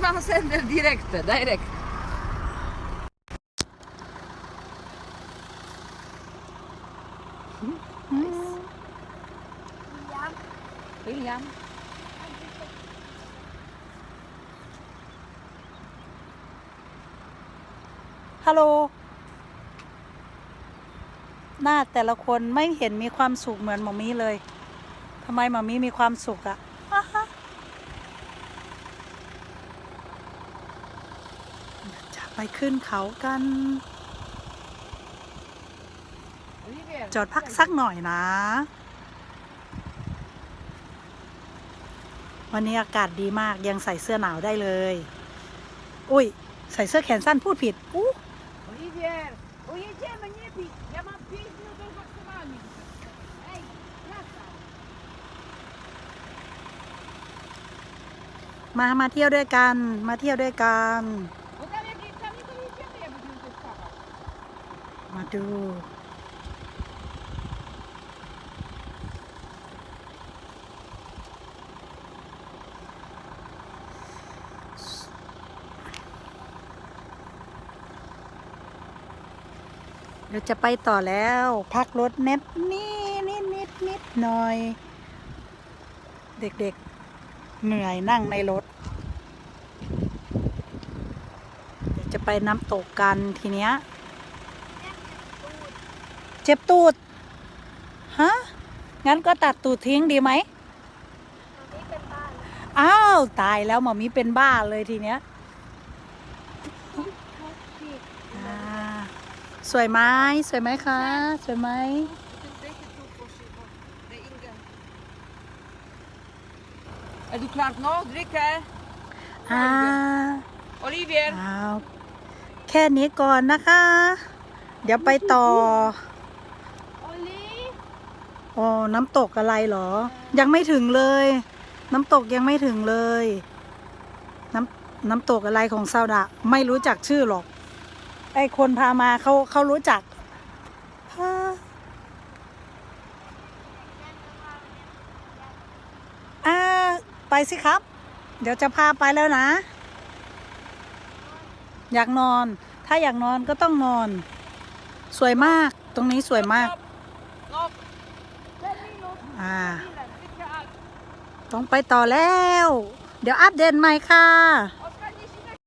Transsender direkt, direkt. William. ฮัลโหลหน้าแต่ละคนไม่เห็นมีความสุขเหมือนหมอมี่เลยทำไมหมอมี่มีความสุขอะ่ะจะ ไปขึ้นเขากัน Olivier. จอดพักสักหน่อยนะ วันนี้อากาศดีมากยังใส่เสื้อหนาวได้เลย อุ้ย ใส่เสื้อแขนสั้นพูดผิดอู้ Olivier. O jedziemy, nie bij. Ja mam 5 minut do maksymalnie. Ej, wracaj. มา มาเที่ยวด้วยกัน มาเที่ยวด้วยกัน มาดูเดี๋ยวจะไปต่อแล้ว พักรถเน็ตนี่นิดนิดนิดหน่อย เด็กๆเหนื่อยนั่งในรถ เดี๋ยวจะไปน้ำตกกันทีเนี้ย เจ็บตูด ฮะ งั้นก็ตัดตูดทิ้งดีไหมอ้าว ตายแล้วหมอมีเป็นบ้าเลยทีเนี้ยอ่าสวยไหมสวยไหมคะ สวยไหม En doe klaar nog, druk hè. อ่า Olivier. อ้าวแค่นี้ก่อนนะคะ เดี๋ยวไปต่อ Ollie. โอ้น้ำตกอะไรเหรอ ยังไม่ถึงเลย น้ำตกยังไม่ถึงเลย น้ำน้ำตกอะไรของซาดะ ไม่รู้จักชื่อหรอก ไอคนพามาเขาเขารู้จักอ่าไปสิครับ เดี๋ยวจะพาไปแล้วนะ อยากนอน ถ้าอยากนอนก็ต้องนอน สวยมาก ตรงนี้สวยมาก อ่า ต้องไปต่อแล้ว เดี๋ยวอัปเดตใหม่ค่ะ